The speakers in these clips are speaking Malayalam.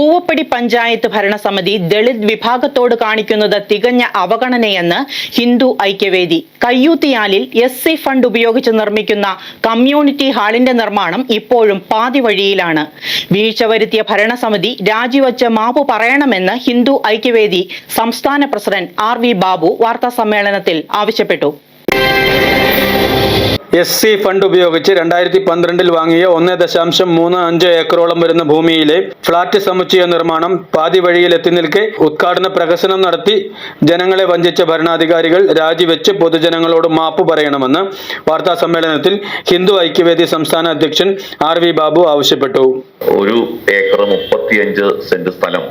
പൂവപ്പടി പഞ്ചായത്ത് ഭരണസമിതി ദളിത് വിഭാഗത്തോട് കാണിക്കുന്നത് തികഞ്ഞ അവഗണനയെന്ന് ഹിന്ദു ഐക്യവേദി. കയ്യൂത്തിയാലിൽ എസ് സി ഫണ്ട് ഉപയോഗിച്ച് നിർമ്മിക്കുന്ന കമ്മ്യൂണിറ്റി ഹാളിന്റെ നിർമ്മാണം ഇപ്പോഴും പാതി വഴിയിലാണ്. വീഴ്ച വരുത്തിയ ഭരണസമിതി രാജിവെച്ച് മാപ്പ് പറയണമെന്ന് ഹിന്ദു ഐക്യവേദി സംസ്ഥാന പ്രസിഡന്റ് ആർ വി ബാബു വാർത്താസമ്മേളനത്തിൽ ആവശ്യപ്പെട്ടു. എസ് സി ഫണ്ട് ഉപയോഗിച്ച് രണ്ടായിരത്തി പന്ത്രണ്ടിൽ വാങ്ങിയ ഒന്ന് ദശാംശം മൂന്ന് അഞ്ച് ഏക്കറോളം വരുന്ന ഭൂമിയിലെ ഫ്ളാറ്റ് സമുച്ചയ നിർമ്മാണം പാതി വഴിയിൽ എത്തി നിൽക്കെ ഉദ്ഘാടന പ്രഹസനം നടത്തി ജനങ്ങളെ വഞ്ചിച്ച ഭരണാധികാരികൾ രാജിവെച്ച് പൊതുജനങ്ങളോട് മാപ്പ് പറയണമെന്ന് വാർത്താ സമ്മേളനത്തിൽ ഹിന്ദു ഐക്യവേദി സംസ്ഥാന അധ്യക്ഷൻ ആർ വി ബാബു ആവശ്യപ്പെട്ടു. ഒരു ഏക്കർ മുപ്പത്തിയഞ്ച് സെന്റ് സ്ഥലം.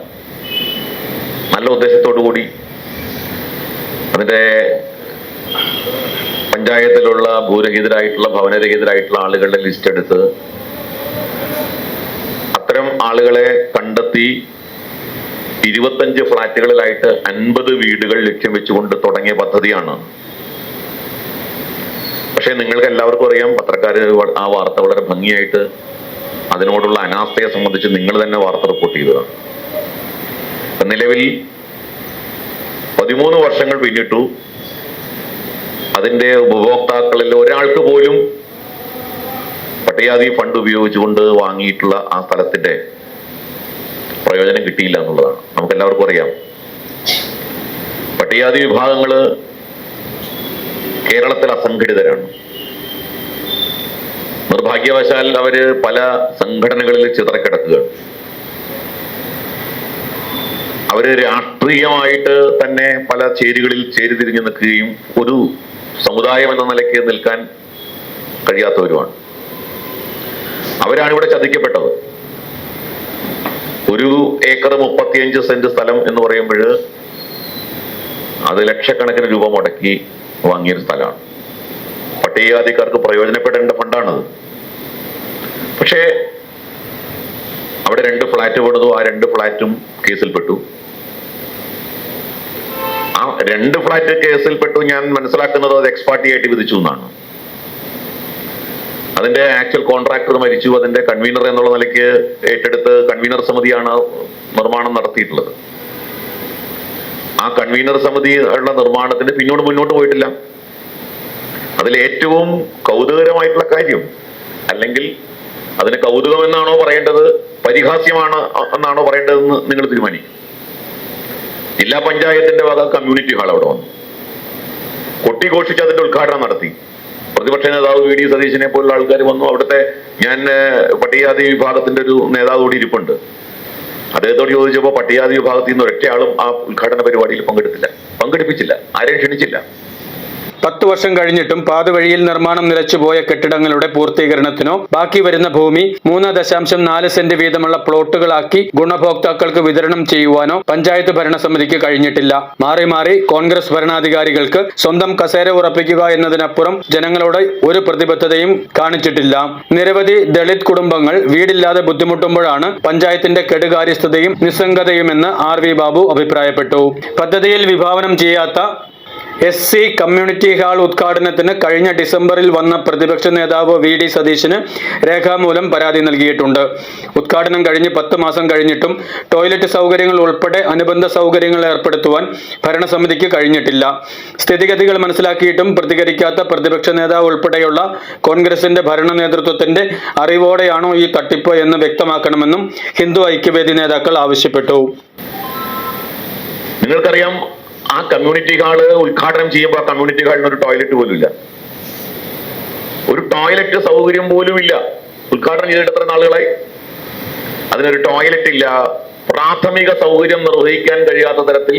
നല്ല ഉദ്ദേശത്തോടു കൂടി അതിന്റെ പഞ്ചായത്തിലുള്ള ഭൂരഹിതരായിട്ടുള്ള ഭവനരഹിതരായിട്ടുള്ള ആളുകളുടെ ലിസ്റ്റ് എടുത്ത് അത്തരം ആളുകളെ കണ്ടെത്തി ഇരുപത്തഞ്ച് ഫ്ളാറ്റുകളിലായിട്ട് അൻപത് വീടുകൾ ലക്ഷ്യം വെച്ചുകൊണ്ട് തുടങ്ങിയ പദ്ധതിയാണ്. പക്ഷേ നിങ്ങൾക്ക് എല്ലാവർക്കും അറിയാം പത്രക്കാർ ആ വാർത്ത വളരെ ഭംഗിയായിട്ട് അതിനോടുള്ള അനാസ്ഥയെ സംബന്ധിച്ച് നിങ്ങൾ തന്നെ വാർത്ത റിപ്പോർട്ട് ചെയ്തതാണ്. നിലവിൽ പതിമൂന്ന് വർഷങ്ങൾ പിന്നിട്ടു അതിന്റെ ഉപഭോക്താക്കളിൽ ഒരാൾക്ക് പോലും പട്ടികാതി ഫണ്ട് ഉപയോഗിച്ചുകൊണ്ട് വാങ്ങിയിട്ടുള്ള ആ സ്ഥലത്തിന്റെ പ്രയോജനം കിട്ടിയില്ല എന്നുള്ളതാണ്. നമുക്ക് എല്ലാവർക്കും അറിയാം. പട്ടികാതി വിഭാഗങ്ങൾ കേരളത്തിൽ അസംഘടിതരാണ്. നിർഭാഗ്യവശാൽ അവർ പല സംഘടനകളിൽ ചിതറക്കിടക്കുകയാണ്. അവർ രാഷ്ട്രീയമായിട്ട് തന്നെ പല ചേരികളിൽ ചേരിതിരിഞ്ഞു നിൽക്കുകയും ഒരു സമുദായം എന്ന നിലയ്ക്ക് നിൽക്കാൻ കഴിയാത്തവരുമാണ്. അവരാണ് ഇവിടെ ചതിക്കപ്പെട്ടത്. ഒരു ഏക്കർ മുപ്പത്തിയഞ്ച് സെന്റ് സ്ഥലം എന്ന് പറയുമ്പോൾ അത് ലക്ഷക്കണക്കിന് രൂപ മുടക്കി വാങ്ങിയൊരു സ്ഥലമാണ്. പട്ടികജാതിക്കാർക്ക് പ്രയോജനപ്പെടേണ്ട ഫണ്ടാണത്. പക്ഷേ അവിടെ രണ്ട് ഫ്ലാറ്റ് പണിതു ആ രണ്ട് ഫ്ലാറ്റും കേസിൽപ്പെട്ടു. ആ രണ്ട് ഫ്ലാറ്റ് കേസിൽപ്പെട്ടു ഞാൻ മനസ്സിലാക്കുന്നത് അത് എക്സ്പാർട്ടി ആയിട്ട് വിധിച്ചു എന്നാണ്. അതിന്റെ ആക്ച്വൽ കോൺട്രാക്ടർ മരിച്ചു അതിന്റെ കൺവീനർ എന്നുള്ള നിലയ്ക്ക് ഏറ്റെടുത്ത് കൺവീനർ സമിതിയാണ് നിർമ്മാണം നടത്തിയിട്ടുള്ളത്. ആ കൺവീനർ സമിതി ഉള്ള നിർമ്മാണത്തിന് പിന്നോട് മുന്നോട്ട് പോയിട്ടില്ല. അതിൽ ഏറ്റവും കൗതുകരമായിട്ടുള്ള കാര്യം അല്ലെങ്കിൽ അതിന് കൗതുകം എന്നാണോ പറയേണ്ടത് പരിഹാസ്യമാണ് എന്നാണോ പറയേണ്ടതെന്ന് നിങ്ങൾ തീരുമാനിക്കും. ജില്ലാ പഞ്ചായത്തിന്റെ വക കമ്മ്യൂണിറ്റി ഹാൾ അവിടെ വന്നു. കൊട്ടിഘോഷിച്ച് അതിന്റെ ഉദ്ഘാടനം നടത്തി. പ്രതിപക്ഷ നേതാവ് വി ഡി സതീശിനെ പോലുള്ള ആൾക്കാർ വന്നു. അവിടുത്തെ ഞാൻ പട്ടികജാതി വിഭാഗത്തിന്റെ ഒരു നേതാവ് കൂടി ഇരിപ്പുണ്ട്. അദ്ദേഹത്തോട് ചോദിച്ചപ്പോൾ പട്ടികജാതി വിഭാഗത്തിൽ നിന്ന് ഒരൊറ്റയാളും ആ ഉദ്ഘാടന പരിപാടിയിൽ പങ്കെടുത്തില്ല. പങ്കെടുപ്പിച്ചില്ല. ആരെയും ക്ഷണിച്ചില്ല. പത്ത് വർഷം കഴിഞ്ഞിട്ടും പാതവഴിയിൽ നിർമ്മാണം നിലച്ചുപോയ കെട്ടിടങ്ങളുടെ പൂർത്തീകരണത്തിനോ ബാക്കി വരുന്ന ഭൂമി മൂന്ന് ദശാംശം നാല് സെന്റ് വീതമുള്ള പ്ലോട്ടുകളാക്കി ഗുണഭോക്താക്കൾക്ക് വിതരണം ചെയ്യുവാനോ പഞ്ചായത്ത് ഭരണസമിതിക്ക് കഴിഞ്ഞിട്ടില്ല. മാറി മാറി കോൺഗ്രസ് ഭരണാധികാരികൾക്ക് സ്വന്തം കസേര ഉറപ്പിക്കുക എന്നതിനപ്പുറം ജനങ്ങളോട് ഒരു പ്രതിബദ്ധതയും കാണിച്ചിട്ടില്ല. നിരവധി ദളിത് കുടുംബങ്ങൾ വീടില്ലാതെ ബുദ്ധിമുട്ടുമ്പോഴാണ് പഞ്ചായത്തിന്റെ കെടുകാര്യസ്ഥതയും നിസ്സംഗതയുമെന്ന് ആർ വി ബാബു അഭിപ്രായപ്പെട്ടു. പദ്ധതിയിൽ വിഭാവനം ചെയ്യാത്ത എസ് സി കമ്മ്യൂണിറ്റി ഹാൾ ഉദ്ഘാടനത്തിന് കഴിഞ്ഞ ഡിസംബറിൽ വന്ന പ്രതിപക്ഷ നേതാവ് വി ഡി സതീശന് രേഖാമൂലം പരാതി നൽകിയിട്ടുണ്ട്. ഉദ്ഘാടനം കഴിഞ്ഞ് പത്ത് മാസം കഴിഞ്ഞിട്ടും ടോയ്ലറ്റ് സൗകര്യങ്ങൾ ഉൾപ്പെടെ അനുബന്ധ സൗകര്യങ്ങൾ ഏർപ്പെടുത്തുവാൻ ഭരണസമിതിക്ക് കഴിഞ്ഞിട്ടില്ല. സ്ഥിതിഗതികൾ മനസ്സിലാക്കിയിട്ടും പ്രതികരിക്കാത്ത പ്രതിപക്ഷ നേതാവ് ഉൾപ്പെടെയുള്ള കോൺഗ്രസിന്റെ ഭരണ നേതൃത്വത്തിന്റെ അറിവോടെയാണോ ഈ തട്ടിപ്പ് എന്ന് വ്യക്തമാക്കണമെന്നും ഹിന്ദു ഐക്യവേദി നേതാക്കൾ ആവശ്യപ്പെട്ടു. നിങ്ങൾക്കറിയാം ആ കമ്മ്യൂണിറ്റി ഹാൾ ഉദ്ഘാടനം ചെയ്യുമ്പോൾ ആ കമ്മ്യൂണിറ്റി ഹാളിന് ഒരു ടോയ്ലറ്റ് പോലും ഇല്ല ഒരു ടോയ്ലറ്റ് സൗകര്യം പോലും ഇല്ല. ഉദ്ഘാടനം ചെയ്തിട്ട് എത്ര നാളുകളായി? അതിനൊരു ടോയ്ലറ്റ് ഇല്ല. പ്രാഥമിക സൗകര്യം നിർവഹിക്കാൻ കഴിയാത്ത തരത്തിൽ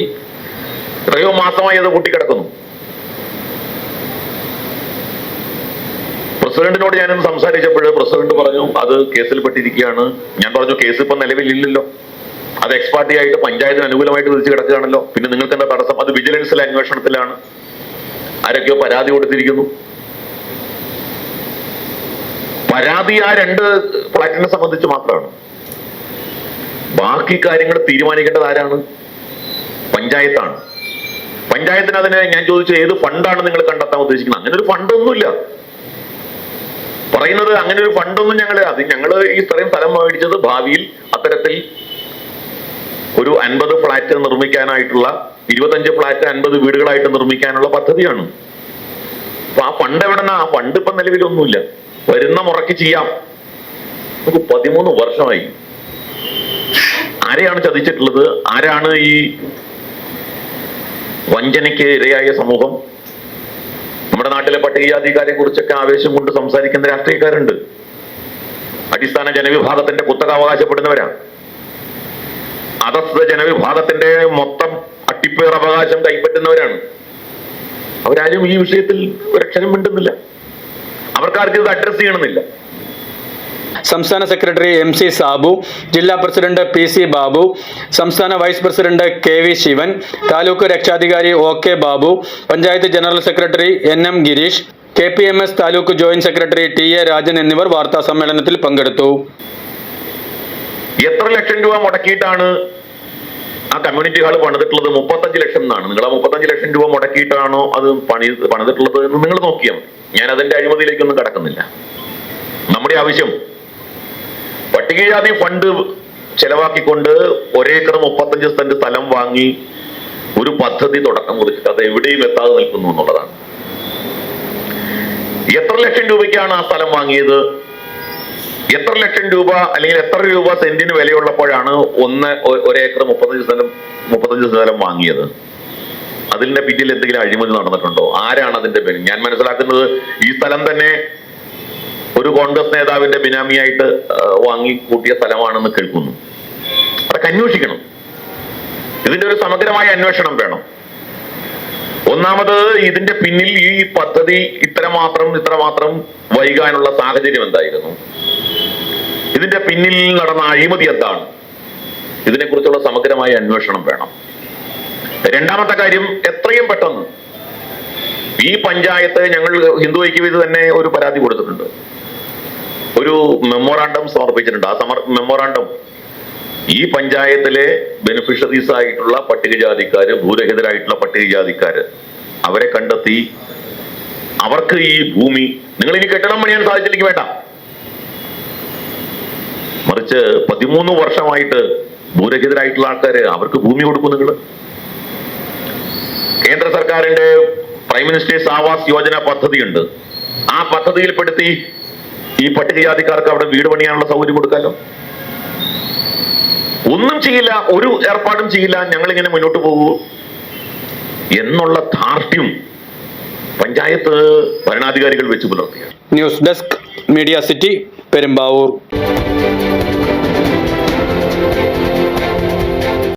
എത്രയോ മാസമായി അത് കൂട്ടിക്കിടക്കുന്നു പ്രസിഡന്റിനോട് ഞാനൊന്ന് സംസാരിച്ചപ്പോൾ പ്രസിഡന്റ് പറഞ്ഞു അത് കേസിൽപ്പെട്ടിരിക്കുകയാണ് ഞാൻ പറഞ്ഞു കേസ് ഇപ്പൊ നിലവിലില്ലല്ലോ. അത് എക്സ്പാർട്ടി ആയിട്ട് പഞ്ചായത്തിന് അനുകൂലമായിട്ട് തിരിച്ചു കിടക്കുകയാണല്ലോ. പിന്നെ നിങ്ങൾക്ക് എന്താ തടസ്സം? അത് വിജിലൻസിലെ അന്വേഷണത്തിലാണ്. ആരൊക്കെയോ പരാതി കൊടുത്തിരിക്കുന്നു. പരാതി ആ രണ്ട് ഫ്ലാറ്റിനെ സംബന്ധിച്ച് മാത്രമാണ്. ബാക്കി കാര്യങ്ങൾ തീരുമാനിക്കേണ്ടത് ആരാണ്? പഞ്ചായത്താണ്. പഞ്ചായത്തിന് അതിനെ ഞാൻ ചോദിച്ചു ഏത് ഫണ്ടാണ് നിങ്ങൾ കണ്ടെത്താൻ ഉദ്ദേശിക്കുന്നത്? അങ്ങനെ ഒരു ഫണ്ടൊന്നുമില്ല. പറയുന്നത് അങ്ങനെ ഒരു ഫണ്ടൊന്നും ഞങ്ങൾ അത് ഞങ്ങൾ ഈ ഇത്രയും സ്ഥലം മേടിച്ചത് ഭാവിയിൽ അത്തരത്തിൽ ഒരു അൻപത് ഫ്ലാറ്റ് നിർമ്മിക്കാനായിട്ടുള്ള ഇരുപത്തഞ്ച് ഫ്ലാറ്റ് അൻപത് വീടുകളായിട്ട് നിർമ്മിക്കാനുള്ള പദ്ധതിയാണ്. അപ്പൊ ആ ഫണ്ട് എവിടെന്നാ? ആ ഫണ്ട് ഇപ്പൊ നിലവിലൊന്നുമില്ല. വരുന്ന മുറയ്ക്ക് ചെയ്യാം. നമുക്ക് പതിമൂന്ന് വർഷമായി. ആരെയാണ് ചതിച്ചിട്ടുള്ളത്? ആരാണ് ഈ വഞ്ചനയ്ക്ക് ഇരയായ സമൂഹം? നമ്മുടെ നാട്ടിലെ പട്ടികജാതിക്കാരെ കുറിച്ചൊക്കെ ആവേശം കൊണ്ട് സംസാരിക്കുന്ന രാഷ്ട്രീയക്കാരുണ്ട്. അടിസ്ഥാന ജനവിഭാഗത്തിന്റെ കുത്തക അവകാശപ്പെടുന്നവരാ. അധസ്ഥ ജനവിഭാഗത്തിന്റെ മൊത്തം അട്ടിപ്പേർ അവകാശം കൈപ്പറ്റുന്നവരാണ്. അവരാരും ഈ വിഷയത്തിൽ ഒരക്ഷരം മിണ്ടുന്നില്ല. അവർക്കാർക്കും ഇത് അഡ്രസ് ചെയ്യണമെന്നില്ല. സംസ്ഥാന സെക്രട്ടറി എം സി സാബു ജില്ലാ പ്രസിഡന്റ് പി സി ബാബു സംസ്ഥാന vice president K V Sivan taluk രക്ഷാധികാരി O K Babu panchayat general secretary N M Girish K P M S taluk joint secretary T A Rajan എന്നിവർ വാർത്താ സമ്മേളനത്തിൽ പങ്കെടുത്തു. എത്ര ലക്ഷം രൂപ മുടക്കിയിട്ടാണ് ആ കമ്മ്യൂണിറ്റി ഹാൾ പണിതിട്ടുള്ളത്? മുപ്പത്തഞ്ച് ലക്ഷം എന്നാണ്. നിങ്ങൾ ആ മുപ്പത്തഞ്ച് ലക്ഷം രൂപ മുടക്കിയിട്ടാണോ അത് പണി പണിതിട്ടുള്ളത് എന്ന് നിങ്ങൾ നോക്കിയാൽ. ഞാൻ അതിന്റെ അഴിമതിയിലേക്കൊന്നും കടക്കുന്നില്ല. നമ്മുടെ ആവശ്യം പട്ടികജാതി ഫണ്ട് ചെലവാക്കിക്കൊണ്ട് ഒരേക്കർ മുപ്പത്തഞ്ച് സെന്റ് സ്ഥലം വാങ്ങി ഒരു പദ്ധതി തുടക്കം കുറിച്ചിട്ട് അത് എവിടെയും എത്താതെ നിൽക്കുന്നു എന്നുള്ളതാണ്. എത്ര ലക്ഷം രൂപയ്ക്കാണ് ആ സ്ഥലം വാങ്ങിയത്? എത്ര ലക്ഷം രൂപ അല്ലെങ്കിൽ എത്ര രൂപ സെന്റിന് വിലയുള്ളപ്പോഴാണ് ഒന്ന് ഒരേക്കർ മുപ്പത്തഞ്ച് സ്ഥലം മുപ്പത്തഞ്ച് സ്ഥലം വാങ്ങിയത്? അതിന്റെ പിന്നിൽ എന്തെങ്കിലും അഴിമതി നടന്നിട്ടുണ്ടോ? ആരാണ് അതിന്റെ പിന്നിൽ? ഞാൻ മനസ്സിലാക്കുന്നത് ഈ സ്ഥലം തന്നെ ഒരു കോൺഗ്രസ് നേതാവിന്റെ ബിനാമിയായിട്ട് വാങ്ങി കൂട്ടിയ സ്ഥലമാണെന്ന് കേൾക്കുന്നു. അതൊക്കെ അന്വേഷിക്കണം. ഇതിന്റെ ഒരു സമഗ്രമായ അന്വേഷണം വേണം. ഒന്നാമത് ഇതിന്റെ പിന്നിൽ ഈ പദ്ധതി ഇത്രമാത്രം ഇത്രമാത്രം വൈകാനുള്ള സാഹചര്യം എന്തായിരുന്നു? ഇതിന്റെ പിന്നിൽ നടന്ന അഴിമതി എന്താണ്? ഇതിനെക്കുറിച്ചുള്ള സമഗ്രമായ അന്വേഷണം വേണം. രണ്ടാമത്തെ കാര്യം എത്രയും പെട്ടെന്ന് ഈ പഞ്ചായത്ത് ഞങ്ങൾ ഹിന്ദു ഐക്യവേദി തന്നെ ഒരു പരാതി കൊടുത്തിട്ടുണ്ട്. ഒരു മെമ്മോറാണ്ടം സമർപ്പിച്ചിട്ടുണ്ട്. ആ സമർ മെമ്മോറാണ്ടം ഈ പഞ്ചായത്തിലെ ബെനിഫിഷ്യറീസ് ആയിട്ടുള്ള പട്ടികജാതിക്കാര് ഭൂരഹിതരായിട്ടുള്ള പട്ടികജാതിക്കാര് അവരെ കണ്ടെത്തി അവർക്ക് ഈ ഭൂമി നിങ്ങൾ ഇനി കെട്ടിടം പണിയാൻ സാധിച്ചില്ലെങ്കിൽ വേണ്ട. മറിച്ച് പതിമൂന്ന് വർഷമായിട്ട് ഭൂരഹിതരായിട്ടുള്ള ആൾക്കാര് അവർക്ക് ഭൂമി കൊടുക്കും നിങ്ങൾ കേന്ദ്ര സർക്കാരിന്റെ പ്രൈം മിനിസ്റ്റേഴ്സ് ആവാസ് യോജന പദ്ധതിയുണ്ട്. ആ പദ്ധതിയിൽപ്പെടുത്തി ഈ പട്ടികജാതിക്കാർക്ക് അവിടെ വീട് പണിയാനുള്ള സൗകര്യം കൊടുക്കാലോ? ഒന്നും ചെയ്യില്ല ഒരു ഏർപ്പാടും ചെയ്യില്ല ഞങ്ങൾ ഇങ്ങനെ മുന്നോട്ട് പോകൂ എന്നുള്ള ധാർഷ്ട്യം പഞ്ചായത്ത് ഭരണാധികാരികൾ വെച്ച് പുലർത്തിയാണ്. News desk media city Perumbavoor.